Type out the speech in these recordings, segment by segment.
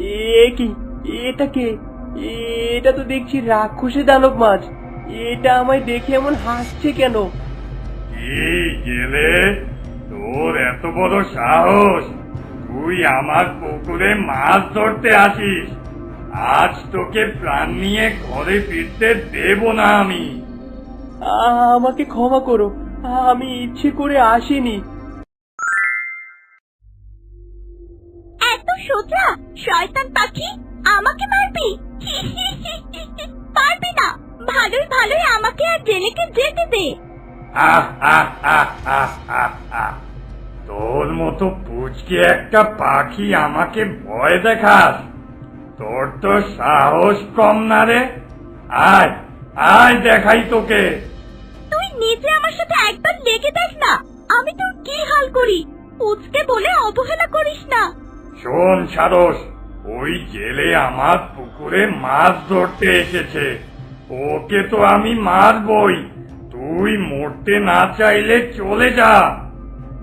এ কি? এটা কে? এটা তো দেখছি রাক্ষসে দানব মাছ। এটা আমায় দেখে এমন হাসছে কেন? এই গেলে? তোর এত বড় সাহস। তুই আমার পুকুরে মাছ ধরতে আসিস। আজ তোকে প্রাণ নিয়ে ঘরে ফিরতে দেব না আমি। আমাকে ক্ষমা করো। আমি ইচ্ছে করে আসিনি। সোজা শয়তান পাখি আমাকে মারবি? পারবি না। ভালোই ভালোই আমাকে আর জেলেকে যেতে দে। তোর মতো পুচকে একটা পাখি আমাকে ভয় দেখাস। তোর তো সাহস কম না রে। আয় আয় দেখাই তোকে। তুই নিজে আমার সাথে একবার লেগে দেখ না। আমি তোর কি হাল করি? পুচকে বলে অবহেলা করিস না। শোন সারস ওই জেলে আমার পুকুরে মাছ ধরতে এসেছে। ওকে তো আমি মারবই। তুই মরতে না চাইলে চলে যা।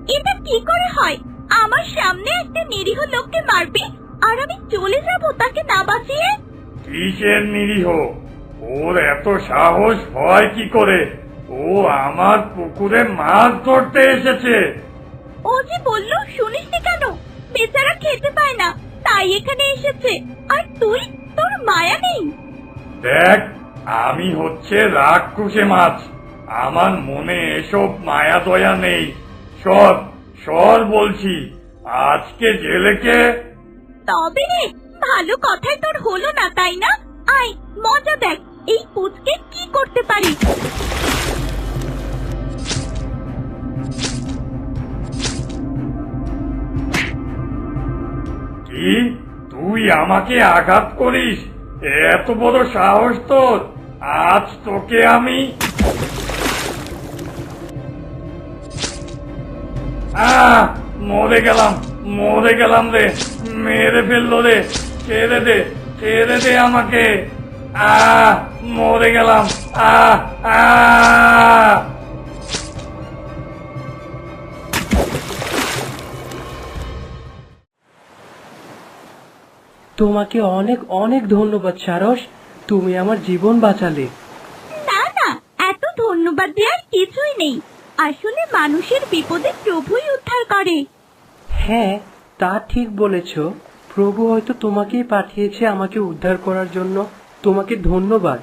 এটা কি করে হয়? আমার সামনে একটা নিরীহ লোককে মারবি আর আমি চলে যাব তাকে না বাঁচিয়ে? কিসের নিরীহ? ওর এত সাহস হয় কি করে? ও আমার পুকুরে মাছ ধরতে এসেছে। ও যে বলল শুনিসনি কেন? বেচারা খেতে পায় না। তাই এখানে এসেছে। আর তুই? তোর মায়া নেই। দেখ আমি হচ্ছে রাক্ষসে মাছ। আমার মনে এসব মায়া দয়া নেই। সর সর বলছি আজকে জেলেকে তবে রে ভালো কথাই তোর হলো না তাই না? আয় মজা দেখ এই পুচকে কি করতে পারি? তুই আমাকে আঘাত করিস। এত বড় সাহস তোর। আজ তোকে আমি আহ, মরে গেলাম মরে গেলাম রে। মেরে ফেলল রে। ছেড়ে দে ছেড়ে দে আমাকে। আহ, মরে গেলাম। আহ আহ। তোমাকে অনেক অনেক ধন্যবাদ সারস। তুমি আমার জীবন বাঁচালে। না না এত ধন্যবাদ দেওয়ার কিছুই নেই। আসলে মানুষের বিপদে প্রভুই উদ্ধার করে। হ্যাঁ তা ঠিক বলেছ। প্রভু হয়তো তোমাকেই পাঠিয়েছে আমাকে উদ্ধার করার জন্য। তোমাকে ধন্যবাদ।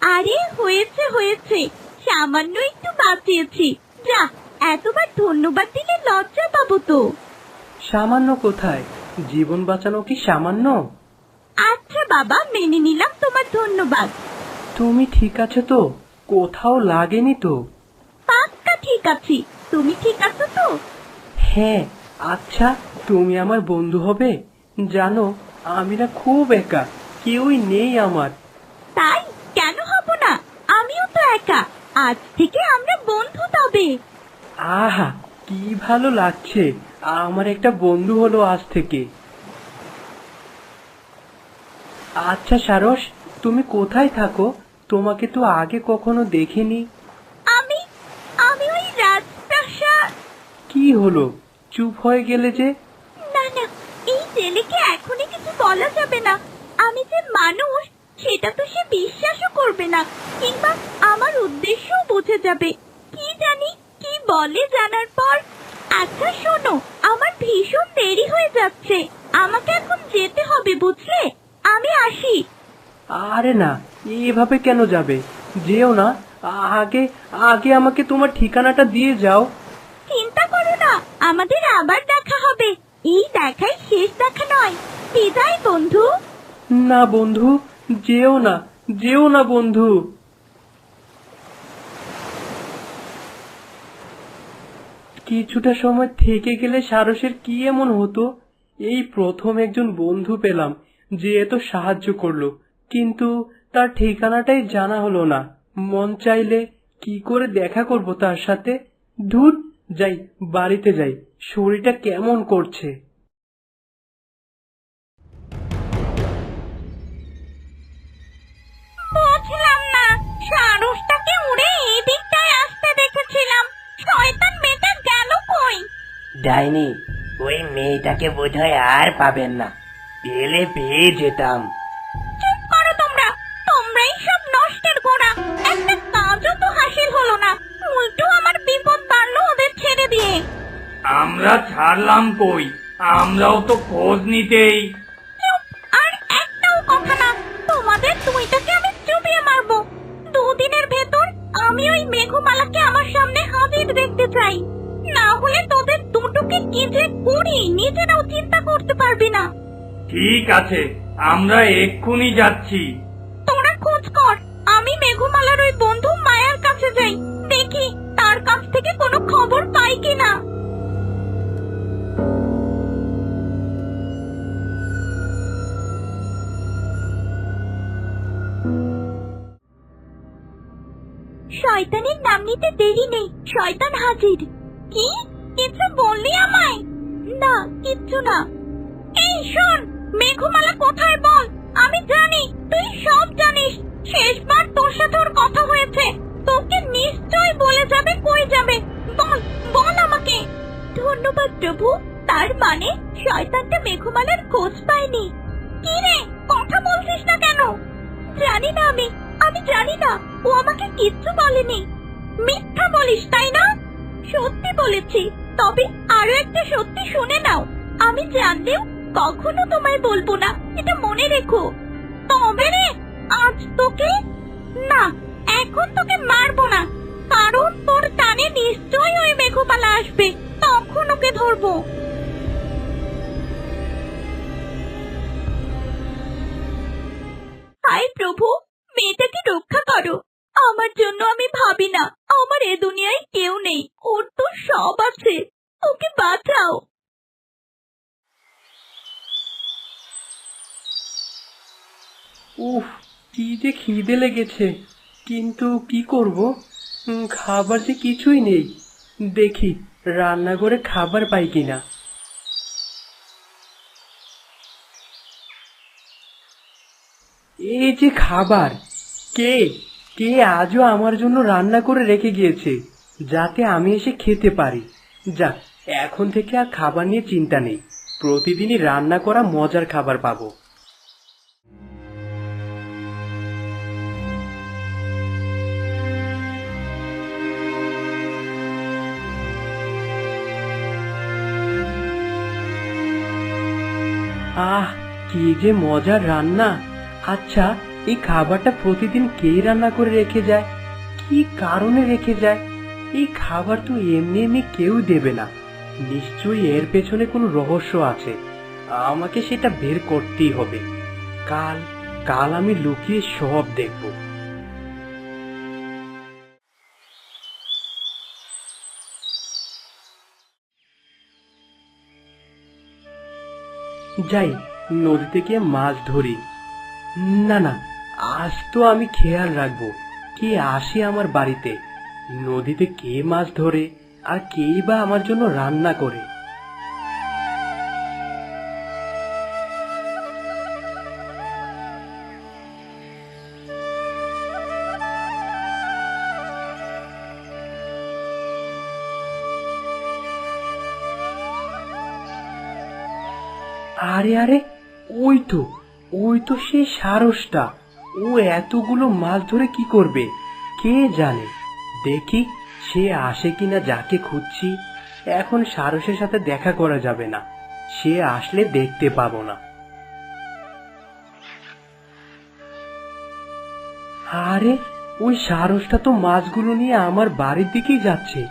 আরে হয়েছে হয়েছে। সামান্য একটু বাঁচিয়েছি। যা এতবার ধন্যবাদ দিলে লজ্জা পাবো তো। সামান্য কোথায়? জীবন বাঁচানো কি সামান্য? আচ্ছা বাবা মেনে নিলাম তোমার ধন্যবাদ। তুমি ঠিক আছে তো? কোথাও লাগেনি তো? পাক্কা ঠিক আছি। তুমি ঠিক আছো তো? হ্যাঁ আচ্ছা তুমি আমার বন্ধু হবে। জানো আমি না খুব একা কেউই নেই আমার। তাই? কেন হব না? আমিও তো একা। আজ থেকে আমরা বন্ধু তবে। আহা কি ভালো লাগছে। আমার একটা বন্ধু হলো আজ থেকে। আচ্ছা সারস তুমি কোথায় থাকো? তোমাকে তো আগে কখনো দেখিনি। আমি আমি ওই রাজপ্রাসাদ। কি হলো? চুপ হয়ে গেলে যে? না না এই ছেলেকে এখনই কিছু বলা যাবে না। আমি যে মানুষ সেটা তো সে বিশ্বাসও করবে না কিংবা আমার উদ্দেশ্যও বুঝে যাবে। কি জানি কি বলে জানার পর। আচ্ছা শোনো আমার ভীষণ দেরি হয়ে যাচ্ছে। আমাকে এখন যেতে হবে বুঝলে? আমি আসি। আরে না এভাবে কেন যাবে? যেও না আগে আগে আমাকে তোমার ঠিকানাটা দিয়ে যাও। চিন্তা করো না আমাদের আবার দেখা হবে। এই দেখাই শেষ দেখা নয়। বিদায় বন্ধু। না বন্ধু যেও না যেও না বন্ধু। কিছুটা সময় থেকে গেলে সারসের কি এমন হতো? এই প্রথম একজন বন্ধু পেলাম, যে এত সাহায্য করল। কিন্তু তার ঠিকানাটাই জানা হলো না। মন চাইলে কি করে দেখা করব তার সাথে? ধুর, যাই, বাড়িতে যাই। শরীরটা কেমন করছে? ডাইনি ওই মেয়েটাকে বোধহয় আর পাবেন না। পেলে পেয়ে যেতাম। চুপ করো তোমরা। তোমরাই সব নষ্টের গোড়া। একটা কাজও তো হাসিল হলো না। উল্টো আমার বিপদ বাড়লো ওদের ছেড়ে দিয়ে। আমরা ছাড়লাম কই? আমরাও তো খোঁজ নিতেই। চুপ আর একটাও কথা না। তোমাদের দুইটাকে আমি চুপিয়ে মারবো। দুদিনের ভেতর আমি ওই মেঘমালাকে আমার সামনে হাজির দেখতে চাই। না হলে তোদের দুটোকে কি যে করি নিজেরাও চিন্তা করতে পারবি না। ঠিক আছে আমরা এক্ষুনি যাচ্ছি। তোরা খোঁজ কর আমি মেঘমালার ওই বন্ধু মায়ার কাছে যাই দেখি তার কাছ থেকে কোনো খবর পাই কিনা। শয়তানের নাম নিতে দেরি নেই শয়তান হাজির। কি? কিছু বললি আমায়? না, কিচ্ছু না। এই শোন, মেঘমালা কোথায় বল? আমি জানি, তুই সব জানিস। শেষবার তোর সাথে ওর কথা হয়েছে। তোকে নিশ্চয় বলে যাবে, কই যাবে। বল বল আমাকে। ধন্যবাদ প্রভু, তার মানে শয়তানটা মেঘমালার খোঁজ পায়নি। কি রে, কথা বলছিস না কেন? জানি না আমি আমি জানি না, ও আমাকে কিচ্ছু বলেনি। মিথ্যা বলিস, তাই না? সত্যি বলেছি। তবে আরও একটা সত্যি শুনে নাও। আমি জানলেও কখনো তোমায় বলব না, এটা মনে রেখো। তবে রে, আজ তোকে না, এখন তোকে মারবো না, কারণ তোর টানে নিশ্চয়ই ওই মেঘপালা আসবে, তখন ওকে ধরবো। হায় প্রভু, মেয়েটাকে রক্ষা করো। আমার জন্য আমি ভাবি না। আমার এ দুনিয়ায় কেউ নেই। ওর তো সব আছে। ওকে বাঁচাও। উফ, কি যে খিদে লেগেছে। কিন্তু কি করব? খাবার যে কিছুই নেই। দেখি রান্না করে খাবার পাই কিনা। এই যে খাবার, কে? কে আজও আমার জন্য রান্না করে রেখে গিয়েছে, যাতে আমি এসে খেতে পারি। যা এখন থেকে আর খাবার নিয়ে চিন্তা নেই। প্রতিদিনই রান্না করা মজার খাবার পাবো। আহ, কি যে মজার রান্না। আচ্ছা এই খাবারটা প্রতিদিন কে রান্না করে রেখে যায়? কি কারণে রেখে যায়? এই খাবার তো এমনি এমনি কেউ দেবে না। নিশ্চয়ই এর পেছনে কোনো রহস্য আছে। আমাকে সেটা বের করতেই হবে। কাল কাল আমি লুকিয়ে সব দেখব। যাই, নদীতে গিয়ে মাছ ধরি। না না আজ তো আমি খেয়াল রাখব কে আসে আমার বাড়িতে। নদীতে কে মাছ ধরে আর কেই বা আমার জন্য রান্না করে। আরে আরে, ওই তো ওই তো সেই সারসটা। ও এতগুলো মাছ ধরে কি করবে? কে জানে? দেখি, সে আসে কিনা যাকে খুঁজছি। এখন সারসের সাথে দেখা করা যাবে না। সে আসলে দেখতে পাবো না। আরে, ওই সারসটা তো মাছগুলো নিয়ে আমার বাড়ির দিকেই যাচ্ছে।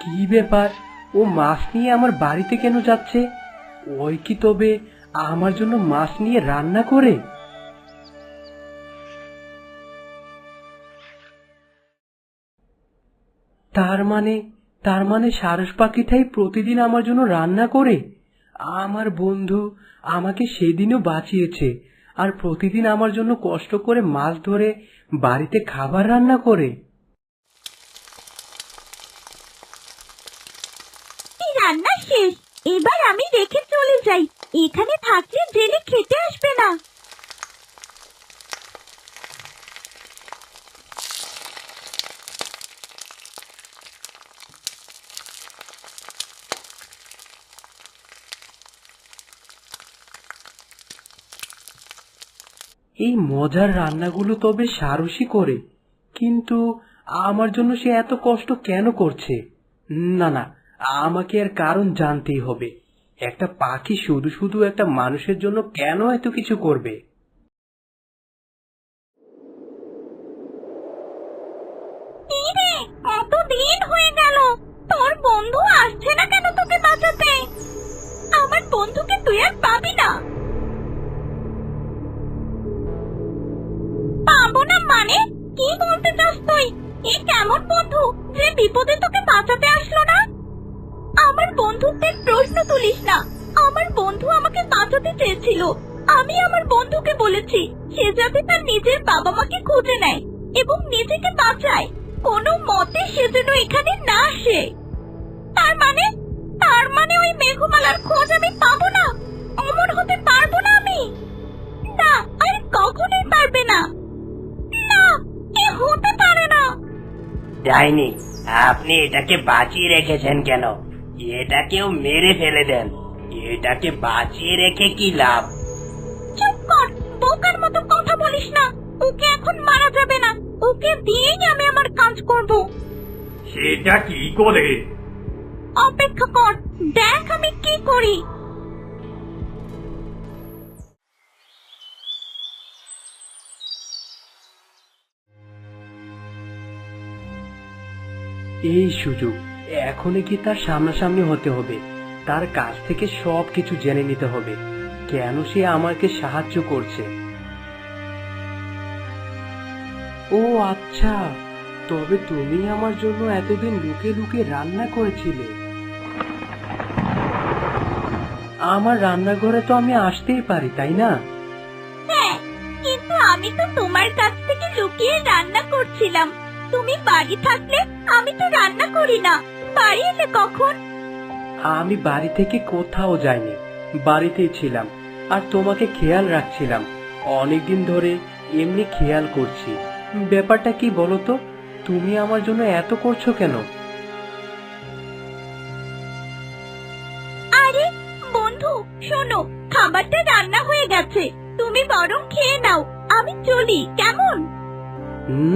কি ব্যাপার? ও মাছ নিয়ে আমার বাড়িতে কেন যাচ্ছে? ওই কি তবে আমার জন্য মাছ নিয়ে রান্না করে? তার মানে তার মানে সারস পাখিটাই প্রতিদিন আমার জন্য রান্না করে? আমার বন্ধু আমাকে সেদিনও বাঁচিয়েছে আর প্রতিদিন আমার জন্য কষ্ট করে মাছ ধরে বাড়িতে খাবার রান্না করে। রান্না শেষ। এবার আমি রেখে চলে যাই। এখানে থাকলে জেলে খেতে আসবে না। এই মজার রান্নাগুলো তবে সারসই করে। কিন্তু আমার জন্য সে এত কষ্ট কেন করছে? না না, আমাকে এর কারণ জানতেই হবে। একটা পাখি শুধু শুধু একটা মানুষের জন্য কেন এত কিছু করবে? বন্ধু আসছে না কেন তোকে বাঁচাতে? আমার বন্ধুকে তুই আর পাবি না। কি বলতে চাস তুই এ কেমন বন্ধু, যে বিপদে তোকে বাঁচাতে আসলো না? আমার বন্ধুত্বের প্রশ্ন তুলিস না। আমার বন্ধু আমাকে বাঁচাতে চেয়েছিল। আমি আমার বন্ধুকে বলেছি, সে যাতে তার নিজের বাবা মাকে খুঁজে নেয় এবং নিজেকে বাঁচায়। কোনো মতে সে যেন এখানে না আসে। তার মানে? তার মানে ওই মেঘমালার খোঁজ আমি পাবো না? অমর হতে পারব না আমি? না, আর কখনোই ডাইনি আপনি এটাকে বাঁচিয়ে রেখেছেন কেন? এটাকেও মেরে ফেলে দেন। এটাকে বাঁচিয়ে রেখে কি লাভ? চুপ কর বোকার মতো কথা বলিস না। ওকে এখন মারা যাবে না। ওকে দিয়েই আমি আমার কাজ করব। সেটা কি করে? অপেক্ষা কর দেখ আমি কি করি। এই সুযোগ এখনই কি তার সামনাসামনি হতে হবে? তার কাছ থেকে সব কিছু জেনে নিতে হবে। কেন সে আমাকে সাহায্য করছে? ও আচ্ছা তবে তুমি আমার জন্য এতদিন লুকে লুকে রান্না করেছিলে। আমার রান্নাঘরে তো আমি আসতেই পারি, তাই না? হ্যাঁ কিন্তু আমি তো তোমার কাছ থেকে লুকিয়ে রান্না করছিলাম। তুমি বাড়ি থাকলে আমি তো রান্না করি না। বাড়ি এলে কখন? আমি বাড়ি থেকে কোথাও যাইনি। বাড়িতেই ছিলাম আর তোমাকে খেয়াল রাখছিলাম। অনেকদিন ধরে এমনি খেয়াল করছি। ব্যাপারটা কি বলো তো? তুমি আমার জন্য এত করছ কেন? আরে বন্ধু শোনো খাবারটা রান্না হয়ে গেছে। তুমি বরং খেয়ে নাও। আমি চলি কেমন?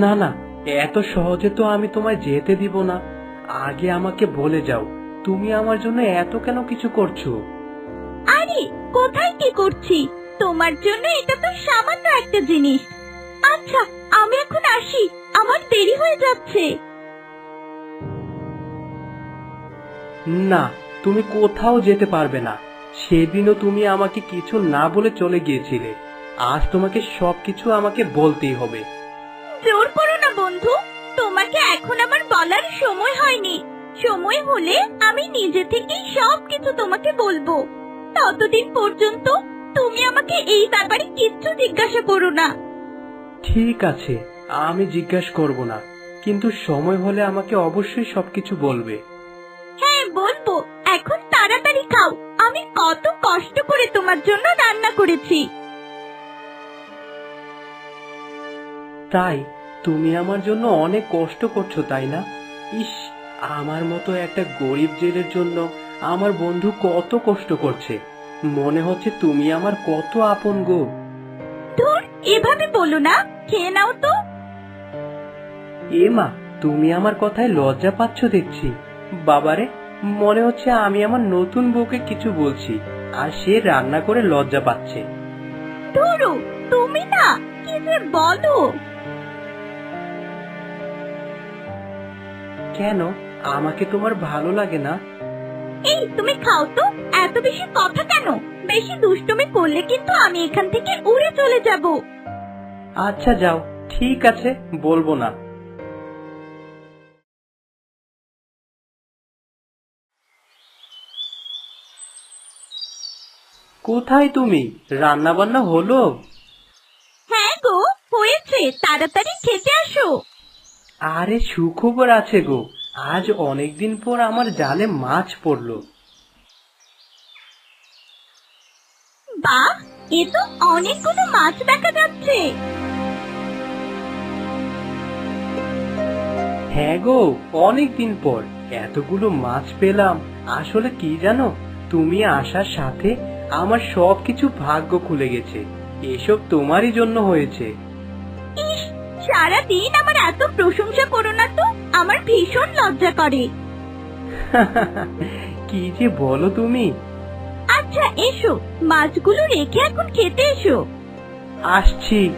না না এত সহজে তো আমি তোমায় যেতে দিব না। আগে আমাকে বলে যাও তুমি আমার জন্য এত কেন কিছু করছ? আরে কোথায় কি করছি? তোমার জন্য এটা তো সামান্য একটা জিনিস। আচ্ছা আমি এখন আসি আমার দেরি হয়ে যাচ্ছে। না তুমি কোথাও যেতে পারবে না। সেদিনও তুমি আমাকে কিছু না বলে চলে গিয়েছিলে। আজ তোমাকে সবকিছু আমাকে বলতেই হবে। জোর বলার সময় হয়নি। সময় হলে আমি নিজে থেকেই সবকিছু তোমাকে বলব। ততদিন পর্যন্ত তুমি আমাকে এই ব্যাপারে কিচ্ছু জিজ্ঞাসা করো না। ঠিক আছে আমি জিজ্ঞাসা করব না কিন্তু সময় হলে আমাকে অবশ্যই সবকিছু বলবে। হ্যাঁ বলব। এখন তাড়াতাড়ি খাও। আমি কত কষ্ট করে তোমার জন্য রান্না করেছি। তাই? তুমি আমার জন্য অনেক কষ্ট করছ তাই না? ইস আমার মতো একটা গরিব জেলের জন্য আমার বন্ধু কত কষ্ট করছে। মনে হচ্ছে তুমি আমার কত আপন গো। ধুর এভাবে বলো না খেয়ে নাও তো। এ মা তুমি আমার কথায় লজ্জা পাচ্ছ দেখছি। বাবারে মনে হচ্ছে আমি আমার নতুন বউকে কিছু বলছি আর সে রান্না করে লজ্জা পাচ্ছে। ধুরু তুমি না কি যে বলো। কেন? আমাকে তোমার ভালো লাগে না। এই তুমি খাও তো। এত বেশি কথা কেন? বেশি দুষ্টুমি করলে কিন্তু আমি এখান থেকে উড়ে চলে যাব। আচ্ছা যাও। ঠিক আছে বলব না। কোথায় তুমি? রান্না বান্না হলো? হ্যাঁ গো হয়েছে। তাড়াতাড়ি খেতে আসো। আরে সুখবর আছে গো। আজ অনেকদিন পর আমার জালে মাছ পড়ল। এ তো অনেকগুলো মাছ দেখা যাচ্ছে। হ্যাঁ গো অনেকদিন পর এতগুলো মাছ পেলাম। আসলে কি জানো তুমি আসার সাথে আমার সবকিছু ভাগ্য খুলে গেছে। এসব তোমারই জন্য হয়েছে। ইস সারাদিন আমার এত প্রশংসা করো না তো আমার ভীষণ লজ্জা করে। কি যে বলো তুমি। আচ্ছা এসো মাছগুলো রেখে এখন খেতে এসো। আসছি।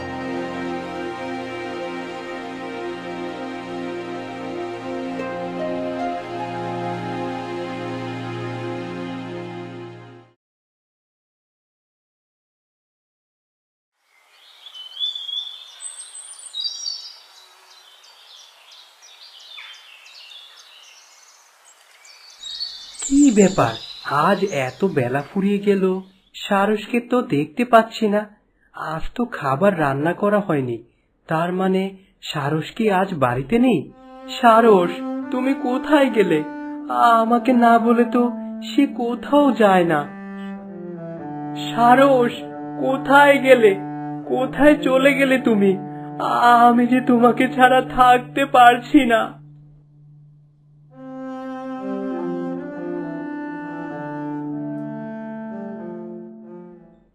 কি ব্যাপার? আজ এত বেলা ফুরিয়ে গেল। সারসকে তো দেখতে পাচ্ছি না। আজ তো খাবার রান্না করা হয়নি। তার মানে সারস কি আজ বাড়িতে নেই? সারস, তুমি কোথায় গেলে? আমাকে না বলে তো সে কোথাও যায় না। সারস, কোথায় গেলে? কোথায় চলে গেলে তুমি? আমি যে তোমাকে ছাড়া থাকতে পারছি না।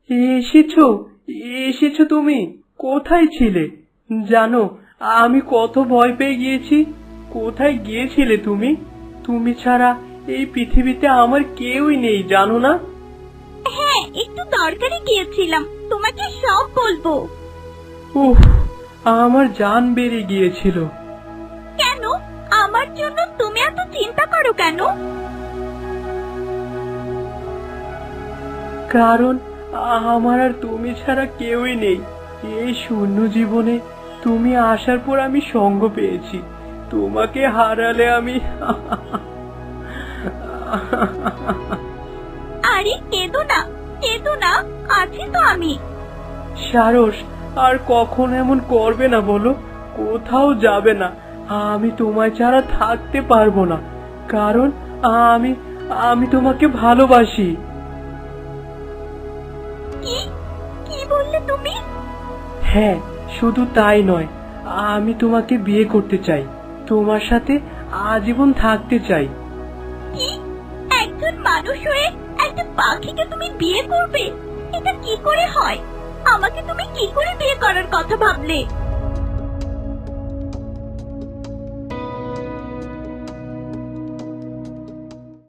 এসেছ? এসেছ তুমি? কোথায় ছিলে? জানো আমি কত ভয় পেয়ে গিয়েছি। কোথায় গিয়েছিলে তুমি? তুমি ছাড়া এই পৃথিবীতে আমার কেউই নেই জানো না? হ্যাঁ একটু দরকারে গিয়েছিলাম তোমাকে সব বলব। উফ আমার জান বেড়ে গিয়েছিল। কেন? আমার জন্য তুমি এত চিন্তা করো কেন? কারণ আমার আর তুমি ছাড়া কেউই নেই। এই শূন্য জীবনে তুমি আসার পর আমি সঙ্গ পেয়েছি। তোমাকে হারালে আমি আরে কেঁদো না কেঁদো না আছি তো আমি। সারস আর কখন এমন করবে না বলো? কোথাও যাবে না। আমি তোমায় ছাড়া থাকতে পারব না। কারণ আমি আমি তোমাকে ভালোবাসি। কি কি বললে তুমি? হ্যাঁ শুধু তাই নয় আমি তোমাকে বিয়ে করতে চাই। তোমার সাথে আজীবন থাকতে চাই। কি? একজন মানুষ হয়ে একটা পাখিকে তুমি বিয়ে করবে? এটা কি করে হয়? আমাকে তুমি কি করে বিয়ে করার কথা ভাবলে?